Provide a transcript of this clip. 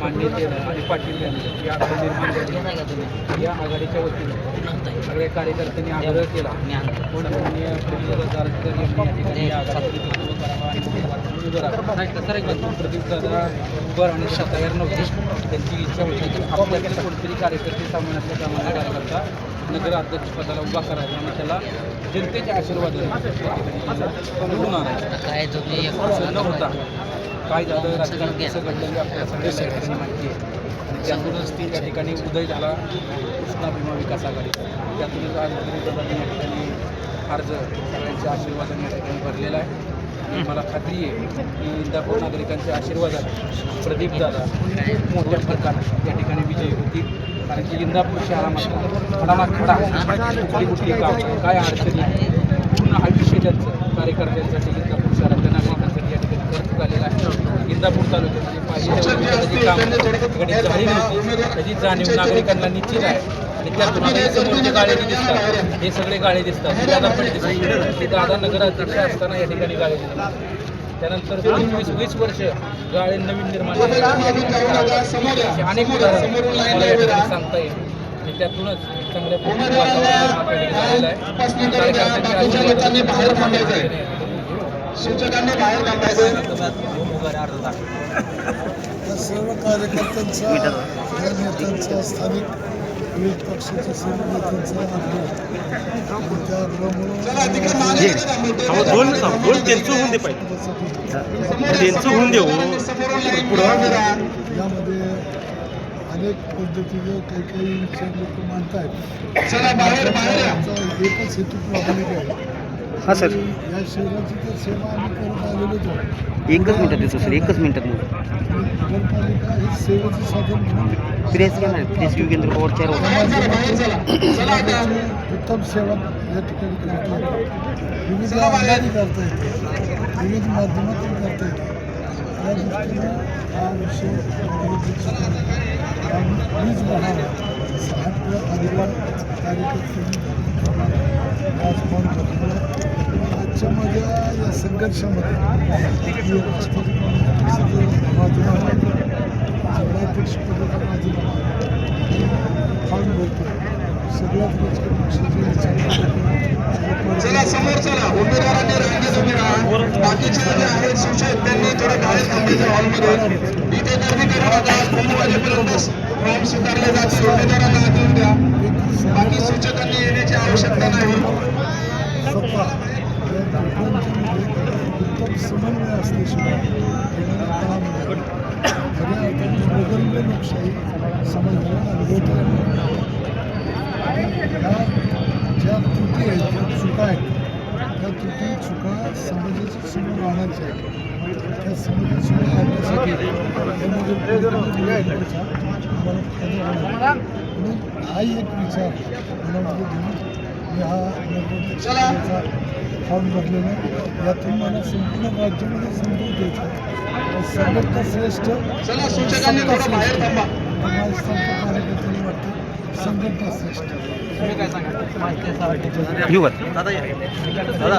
मान्य केलं आणि पाटील यांनी निर्माण झाली या आघाडीच्या वतीने सगळ्या कार्यकर्त्यांनी आग्रह केला सन्माननीय प्रदीप आणि प्रदीप दादा उभं राहण्यास तयार नव्हते त्यांची इच्छा होती की आपल्याकडे कोणतरी कार्यकर्ते सामान्यातल्या सामान्य कार्यकर्ता नगर अध्यक्षपदाला उभा करायचा आणि त्याला जनतेच्या आशीर्वादाने निवडून आणायचं न होता. काय झालं? राजकारण कसं घडलं आपल्या माहिती आहे. त्यातूनच ती त्या ठिकाणी उदय झाला. कृष्णा भीमा विकास आघाडी. त्यातूनच आज दादांनी या ठिकाणी अर्ज सगळ्यांच्या आशीर्वादाने या ठिकाणी भरलेला आहे. मला खात्री आहे की इंदापूर नागरिकांच्या आशीर्वादाने प्रदीप दादा खूप मोठ्या प्रकारात या ठिकाणी विजयी होतील. कारण की इंदापूर शहरामध्ये खडा ना खडा कुठली कुठली काम काय अडचणी पूर्ण आयुष्य त्यांचं कार्यकर्त्यांसाठी इंदापूर शहरातल्या नागरिकांसाठी या ठिकाणी खर्च झालेला आहे. इंदापूर तालुक्यामध्ये पाहिजे झाली नव्हती त्याची जाणीव नागरिकांना निश्चित आहे. हे हे सगळे गाळे दिसतात. दादा पण दिसतात. दादा नगराध्यक्ष असताना या ठिकाणी गाळे दिसतात. त्यानंतर पंचवीस वीस वर्ष गाळे नवीन निर्माण अनेक उदाहरण मला या. ठिकाणी सांगता येईल. आणि त्यातूनच चांगल्या झालेलं आहे. सर्व कार्यकर्त्यांचा स्थानिक विविध पक्षाच्या यामध्ये अनेक पद्धतीने काही काही विचार लोक आमचा एकच हेतू प्रामाणिक आहे. हा, सर. की या शहराची तर सर मिनिटात मग आणि नगरपालिका हे? प्रेस घ्या ना प्रेस चार उत्तम सेवा माझ्या या संघर्षामध्ये सगळ्यात चला समोर चला. उमेदवारांनी रांगेत उभे राहा. बाकीचे जे आहेत संशयित त्यांनी थोडे बाहेर थांबायचे हॉलमध्ये इथे गर्दी करू नका दोन वाजेपर्यंत फॉर्म स्वीकारले जातील. उमेदवारांना येऊन द्या. बाकी सूचकांनी येण्याची आवश्यकता नाही. उत्तम समन्वय असल्याशिवाय खऱ्या अर्थाने प्रगल्भ लोकशाही समाजाला अनुभवता येणार ज्या त्रुटी आहेत ज्या चुका आहेत त्या त्रुटी चुका समाजाच्या समोर आणायच्या आहेत त्या समाजाच्या आणण्यासाठी त्यामध्ये आम्हाला फायदा होणार म्हणून एक विचार. मनामध्ये घेऊन मी हा फॉर्म भरलेला आहे. यातून मला संपूर्ण राज्यामध्ये घ्यायचं आहे. संघटना श्रेष्ठ चला सूचकांनी थोडं बाहेर थांबा. समाजस्थानच्या कार्यकर्त्यांनी वाटतं संघटना श्रेष्ठ. घेऊ दादा दादा